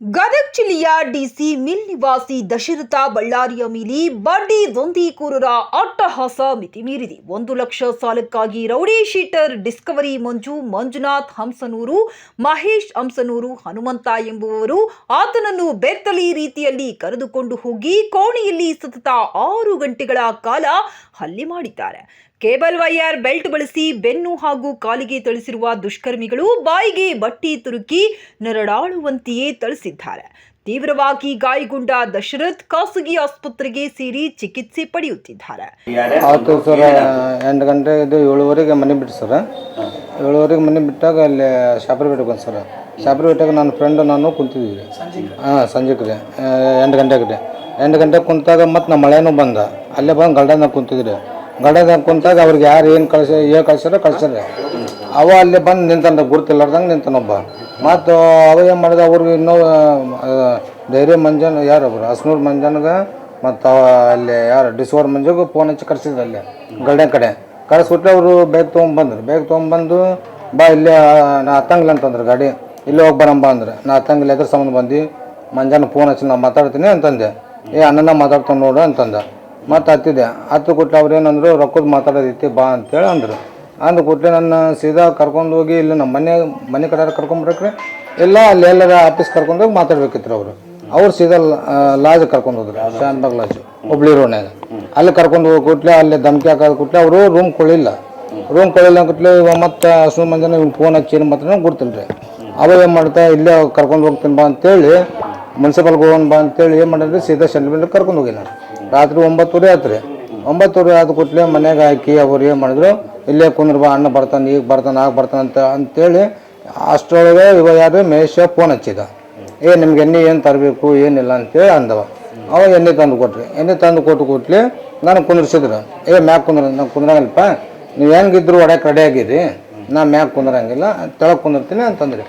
ಗದಗ ಜಿಲ್ಲೆಯ DC mill ನಿವಾಸಿ ದಶರಥ ಬಳ್ಳಾರಿಯ ಮೇಲೆ ಬಡ್ಡಿ ದೊಂದಿಕೋರರ ಅಟ್ಟಹಾಸ ಮಿತಿ ಮೀರಿದೆ. ಒಂದು ಲಕ್ಷ ಸಾಲಕ್ಕಾಗಿ rowdy sheeter discovery Manju Manjunath Hansanur, Mahesh Hansanur, Hanumantha ಎಂಬುವವರು ಆತನನ್ನು ಬೆತ್ತಲಿ ರೀತಿಯಲ್ಲಿ ಕರೆದುಕೊಂಡು ಹೋಗಿ ಕೋಣೆಯಲ್ಲಿ ಸತತ ಆರು ಗಂಟೆಗಳ ಕಾಲ ಹಲ್ಲಿ ಮಾಡಿದ್ದಾರೆ. ಕೇಬಲ್ ವೈಯರ್ ಬೆಲ್ಟ್ ಬಳಸಿ ಬೆನ್ನು ಹಾಗೂ ಕಾಲಿಗೆ ತಳಿಸಿರುವ ದುಷ್ಕರ್ಮಿಗಳು ಬಾಯಿಗೆ ಬಟ್ಟಿ ತುರುಕಿ ನರಡಾಳುವಂತೆಯೇ ತಳಿಸಿದ್ದಾರೆ ತೀವ್ರವಾಗಿ ಗಾಯಗೊಂಡ ದಶರಥ್ ಖಾಸಗಿ ಆಸ್ಪತ್ರೆಗೆ ಸೇರಿ ಚಿಕಿತ್ಸೆ ಪಡೆಯುತ್ತಿದ್ದಾರೆ. ಆಯ್ತು ಸರ್, ಎಂಟು ಗಂಟೆ ಇದು ಏಳುವರೆಗೆ ಮನೆ ಬಿಟ್ಟು ಸರ್. ಏಳುವರೆಗೆ ಮನೆ ಬಿಟ್ಟಾಗ ಅಲ್ಲಿ ಶಾಪರ್ ಬೆಟ್ಟಕ್ಕೆ ಬಂದು ಸರ್. ಶಾಪರ್ ಬೆಟ್ಟಕ್ಕೆ ನನ್ನ ಫ್ರೆಂಡ್ ನಾನು ಕುಂತಿದ್ವಿ. ಹಾಂ, ಸಂಜೆಗೆ. ಎಂಟು ಗಂಟೆಗೆ. ಎಂಟು ಗಂಟೆಗೆ ಕುಂತಾಗ ಮತ್ತು ನಮ್ಮ ಮಳೆನೂ ಬಂದ. ಅಲ್ಲೇ ಬಂದು ಗಲ್ಡಾದಾಗ ಕುಂತಿದ್ರಿ ಗಲ್ಡಾದಾಗ ಕುಂತಾಗ ಅವ್ರಿಗೆ ಯಾರು ಏನು ಕಳ್ಸ ಏನು ಕಳ್ಸ್ಯಾರ ಕಳ್ಸ್ಯಾರ ಅವ ಅಲ್ಲಿ ಬಂದು ನಿಂತಂದ ಗುರ್ತಿಲ್ಲಾರ್ದಂಗೆ ನಿಂತನೊಬ್ಬ. ಮತ್ತು ಅವ ಏನು ಮಾಡಿದ, ಅವ್ರಿಗೆ ಇನ್ನೂ ಧೈರ್ಯ ಮಂಜನ್, ಯಾರು ಒಬ್ರು? ಹಸ್ನೂರು ಮಂಜನ್ಗೆ ಮತ್ತು ಅಲ್ಲಿ ಯಾರು ಡಿಸೋರ್ ಮಂಜುಗೆ ಫೋನ್ ಹಚ್ಚಿ ಕರ್ಸಿದ್ರು ಅಲ್ಲಿ ಗಲ್ಡೆ ಕಡೆ. ಕರೆಸ್ಬಿಟ್ರೆ ಅವರು ಬೇಗ ತೊಗೊಂಬಂದ್ರು. ಬೇಗ ತೊಗೊಂಬಂದು, ಬಾ ಇಲ್ಲೇ ನಾ ಹತ್ತಂಗಿಲ್ಲ ಅಂತಂದ್ರೆ ಗಾಡಿ. ಇಲ್ಲಿ ಹೋಗಿ ಬರಂಬ ಅಂದ್ರೆ. ನಾ ಹತ್ತಂಗಿಲ್ಲ ಎದ್ರ ಸಂಬಂಧ ಬಂದು, ಮಂಜಾನ ಫೋನ್ ಹಚ್ಚಿ ನಾ ಮಾತಾಡ್ತೀನಿ ಅಂತಂದೆ. ಏ ಅಣ್ಣನ ಮಾತಾಡ್ತಾನೆ ನೋಡು ಅಂತಂದ. ಮತ್ತೆ ಹತ್ತಿದೆ ಹತ್ತು ಕೊಟ್ಟು ಅವ್ರು ಏನಂದ್ರು, ರೊಕ್ಕದ ಮಾತಾಡೋದೈತಿ ಬಾ ಅಂತೇಳಿ ಅಂದರು. ಅಂದ ಕೂಡಲೇ ನನ್ನ ಸೀದಾ ಕರ್ಕೊಂಡು ಹೋಗಿ ಇಲ್ಲಿ ನಮ್ಮ ಮನೆ ಮನೆ ಕಡೆ ಕರ್ಕೊಂಬರ್ಬೇಕ್ರಿ? ಇಲ್ಲ, ಅಲ್ಲಿ ಎಲ್ಲರ ಆಫೀಸ್ ಕರ್ಕೊಂಡು ಹೋಗಿ ಮಾತಾಡ್ಬೇಕಿತ್ತು ಅವರು. ಅವ್ರು ಸೀದಾ ಲಾಜ್ ಕರ್ಕೊಂಡು ಹೋದ್ರು, ಶಾನ್ಬಾಗ್ ಲಾಜ್ ಹುಬ್ಳಿ ರೋಡ್ನಾಗ ಅಲ್ಲಿ ಕರ್ಕೊಂಡು ಹೋಗಿ ಕೂಟ್ಲೆ, ಅಲ್ಲಿ ಧಮಕಿ ಹಾಕೋದು ಕೂಟ್ಲೆ ಅವರು ರೂಮ್ ಕೊಳಿಲ್ಲ. ರೂಮ್ ಕೊಳಿಲ್ಲ ಇವ ಮತ್ತೆ ಅಷ್ಟು ಮಂದಿ ಇವ್ನು ಫೋನ್ ಹಚ್ಚಿ ಮಾತ್ರ ಗೊತ್ತಿಲ್ಲ ರೀ ಅವ ಏನು ಮಾಡ್ತಾ, ಇಲ್ಲೇ ಕರ್ಕೊಂಡು ಹೋಗ್ತೀನಿ ಬಾ ಅಂತೇಳಿ, ಮುನ್ಸಿಪಲ್ಗೆ ಹೋಗೋಣ ಬಾ ಅಂತೇಳಿ ಏನು ಮಾಡಿದ್ರೆ ಸೀದಾ ಸೆಂಟ್ಮೆಂಟ್ ಕರ್ಕೊಂಡು ಹೋಗಿ ನಾನು ರಾತ್ರಿ ಒಂಬತ್ತುವರೆ ಆಯ್ತು ರೀ ಒಂಬತ್ತುವರೆ ಆದ ಕೂಡಲೇ ಮನೆಗೆ ಹಾಕಿ ಅವ್ರು ಏನು ಮಾಡಿದ್ರು, ಇಲ್ಲೇ ಕುಂದ್ರ ಬಾ, ಅಣ್ಣ ಬರ್ತಾನೆ, ಈಗ ಬರ್ತಾನೆ, ಆಗ ಬರ್ತಾನೆ ಅಂತ, ಅಂತೇಳಿ ಅಷ್ಟರೊಳಗೆ ಇವ ಯಾರು ಮಹೇಶ ಫೋನ್ ಹಚ್ಚಿದ. ಏ, ನಿಮ್ಗೆ ಎಣ್ಣೆ ಏನು ತರಬೇಕು, ಏನಿಲ್ಲ ಅಂತೇಳಿ ಅಂದವ. ಅವ ಎಣ್ಣೆ ತಂದು ಕೊಟ್ರಿ. ಎಣ್ಣೆ ತಂದು ಕೊಟ್ಟು ಕೂಡ್ಲಿ ನಾನು ಕುಂದ್ರಿಸಿದ್ರು. ಏ ಮ್ಯಾಕ್ ಕುಂದ್ರ ನಾನು ಕುಂದ್ರಂಗಿಲ್ಲಪ್ಪ. ನೀವು ಹೆಂಗಿದ್ರು ಒಡಕ್ಕೆ ರೆಡಿ ಆಗಿರಿ. ನಾ ಮ್ಯಾಕ್ ಕುಂದ್ರಂಗಿಲ್ಲ, ತೆಳಗೆ ಕುಂದಿರ್ತೀನಿ ಅಂತಂದ್ರಿ.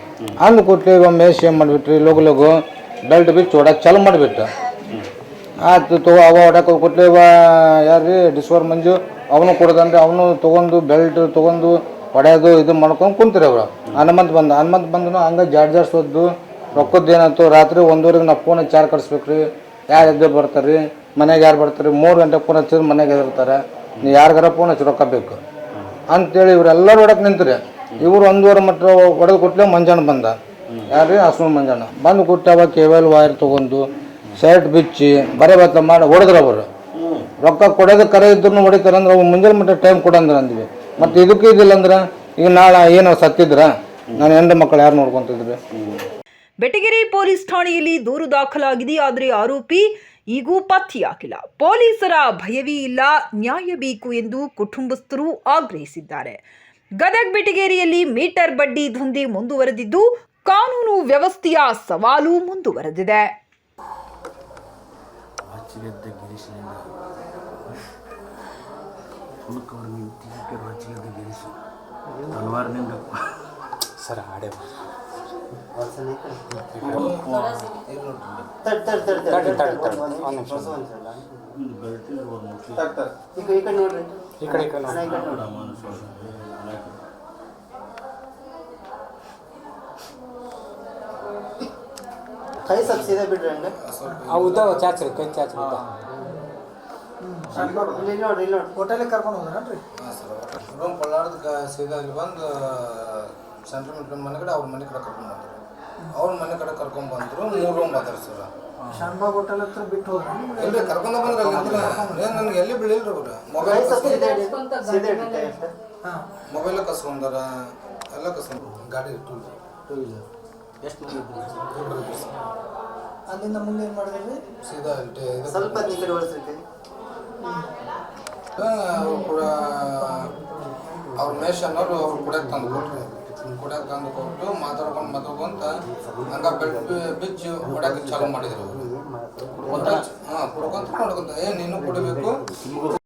ಅಂದು ಕೂಡ್ಲಿ ಇವಾಗ ಮೇಷ್ ಏನು ಮಾಡಿಬಿಟ್ರಿ ಲಘು ಲಘು ಬೆಲ್ಟ್ ಬಿಚ್ಚಿ ಹೊಡಕ್ಕೆ ಚಾಲು ಮಾಡಿಬಿಟ್ಟು. ಆಯ್ತು ತಗೋ, ಅವ ಹೊಡಕ್ಕೆ ಕೊಟ್ಲೇವ ಯಾರು ಡಿಸ್ವರ್ ಮಂಜು, ಅವನು ಕೊಡದಂದ್ರೆ ಅವನು ತೊಗೊಂಡು ಬೆಲ್ಟ್ ತೊಗೊಂಡು ಹೊಡೆಯೋದು, ಇದು ಮಾಡ್ಕೊಂಡು ಕುಂತಿರಿ ಅವರು. ಹನುಮಂತ್ ಬಂದ, ಹನುಮಂತ್ ಬಂದನು, ಹಂಗೆ ಜಾಡ್ ಜಾಡ್ಸೋದು ರೊಕ್ಕದ್ದು ಏನಾಯ್ತು? ರಾತ್ರಿ ಒಂದೂವರೆಗೆ ನಾ ಫೋನ್ ಚಾರ್ ಕಳಿಸ್ಬೇಕು ರೀ ಯಾರು ಎದ್ದು ಬರ್ತಾರೆ ರೀ ಮನೆಗೆ ಯಾರು ಬರ್ತಾರೆ ಮೂರು ಗಂಟೆ ಫೋನ್ ಹಚ್ಚಿದ್ರೆ ಮನೆಗೆ ಎದಿರ್ತಾರೆ ನೀ ಯಾರಿಗಾರ ಫೋನ್ ಹಚ್ಚಿ ರೊಕ್ಕ ಬೇಕು. ಅಂತೇಳಿ ಇವರೆಲ್ಲರೂ ಹೊಡಕ್ಕೆ ನಿಂತ್ರಿ. ಇವರು ಒಂದೂವರೆ ಮಟ್ಟ ಹೊಡೆದು ಕೊಟ್ಲೆ ಮಂಜಾನ ಬಂದ. ಯಾರು ರೀ ಮಂಜಣ್ಣ ಮಂಜಾನ ಬಂದು ಕೊಟ್ಟು ಅವ ಕೇಬಲ್ ವೈರ್ ತೊಗೊಂಡು ಶರ್ಟ್ ಬಿಚ್ಚಿ, ಬರೆ ಬತ್ತ ಮಾಡಿ ಹೊಡೆದ್ರು ಅವರು. ರೊಕ್ಕ ಕೊಡೋದು ಕರೆ ಇದ್ರು ಹೊಡಿತಾರೆ ಅಂದ್ರೆ ಮುಂಜಾನೆ ಮಟ್ಟ ಟೈಮ್ ಕೊಡಂದ್ರ ಅಂದ್ವಿ. ಮತ್ತು ಇದಕ್ಕೂ ಇದಿಲ್ಲ ಅಂದ್ರೆ ಈಗ ನಾಳೆ ಏನೋ ಸತ್ತಿದ್ರ? ನಾನು ಹೆಂಡ ಮಕ್ಕಳು ಯಾರು ನೋಡ್ಕೊಂತಿದ್ರೆ? ಬೆಟಗೆರೆ ಪೊಲೀಸ್ ಠಾಣೆಯಲ್ಲಿ ದೂರು ದಾಖಲಾಗಿದೆ, ಆದರೆ ಆರೋಪಿ ಈಗೂ ಪತ್ತೆಯಾಗಿಲ್ಲ ಪೊಲೀಸರ ಭಯವೇ ಇಲ್ಲ, ನ್ಯಾಯ ಬೇಕು ಎಂದು ಕುಟುಂಬಸ್ಥರು ಆಗ್ರಹಿಸಿದ್ದಾರೆ. ಗದಗ ಬೆಟಗೇರಿಯಲ್ಲಿ ಮೀಟರ್ ಬಡ್ಡಿ ದಂಧೆ ಮುಂದುವರೆದಿದ್ದು, ಕಾನೂನು ವ್ಯವಸ್ಥೆಯ ಸವಾಲು ಮುಂದುವರೆದಿದೆ. ರಾಚಿಗೆದ್ದ ಗಿರೀಶನಿಂದ. ಹುಡುಕವ್ರ ನಿಂತಿರುವ ರಾಚಿಗೆದ್ದ ಗಿರೀಶ. ತಲವಾರಿನಿಂದ ಸರ್ ಆಡೇ ಈ ಕಡೆ ಈ ಕಡೆ ಕೈ ಸ್ವಲ್ಪ ಸೀದಾ ಬಿಡ್ರಿ ಹಂಗೆ. ಉದ್ದ ಚಾಚ್ರಿ ಕೈ ಚಾಚ್ರಿ ಇಲ್ಲಿ ನೋಡ್ರಿ ಇಲ್ಲಿ ನೋಡ್ರಿ. ಹೋಟೆಲಿಗೆ ಕರ್ಕೊಂಡು ಹೋದ್ರನ್ರಿ? ರೂಮ್ ಕೊಳ್ಳಾರ್ದ ಸೀದಾ ಇಲ್ಲಿ ಬಂದು ಸೆಂಟ್ರಲ್ ಮನೆ ಕಡೆ ಅವ್ರ ಮನೆ ಕಡೆ ಕರ್ಕೊಂಡು ಬಂದ್ರು. ಅವ್ರ ಮನೆ ಕಡೆ ಕರ್ಕೊಂಡು ಬಂದರು ಮೂರು ರೂಮ್ ಅದಾರ ಸರ್. ಶಾನ್ಬಾಗ್ ಹೋಟೆಲ್ ಹತ್ರ ಬಿಟ್ಟು ಹೋದ್ರಿ ಎಲ್ಲಿ ಕರ್ಕೊಂಡು ಬಂದ್ರೆ ಅಲ್ಲಿ ಏನು ನನಗೆ ಎಲ್ಲಿ ಬೀಳಿಲ್ರಿ ಅವ್ರು? ಕೈ ಮೊಬೈಲ್ ಮೊಬೈಲ್ ಕಸ್ಕೊಂಡಾರ ಎಲ್ಲ ಕಸ್ಕೊಂಡು ಗಾಡಿ ಟೂ ಟೂ ವೀಲರ್ ಎಷ್ಟು ಮಂದಿ? ಅಲ್ಲಿಂದ ಮುಂದೆ ಏನು ಮಾಡಿದ್ರಿ? ಸೀದಾ ಇದು ಸ್ವಲ್ಪ ಈ ಕಡೆ ಅವ್ರು ಕೂಡ ಅವ್ರ ಮೇಷ್ ಅನ್ನೋರು ಅವ್ರು ಕುಡಿಯಕ್ಕೆ ತಂದು ಕೊಟ್ರು. ಕೂಡ ತಂದು ಕೊಟ್ಟು ಮಾತಾಡ್ಕೊಂಡು ಮಾತಾಡ್ಕೊಂತ ಹಂಗ ಬೆಳ್ ಬಿಚ್ಚು ಕೊಡಕ್ಕೆ ಚಾಲು ಮಾಡಿದ್ರು ಅವರು. ಹಾಂ ಕುಡ್ಕೊಂತ ನೋಡ್ಕೊಂತ ಏ ನೀನು ಕುಡಿಬೇಕು.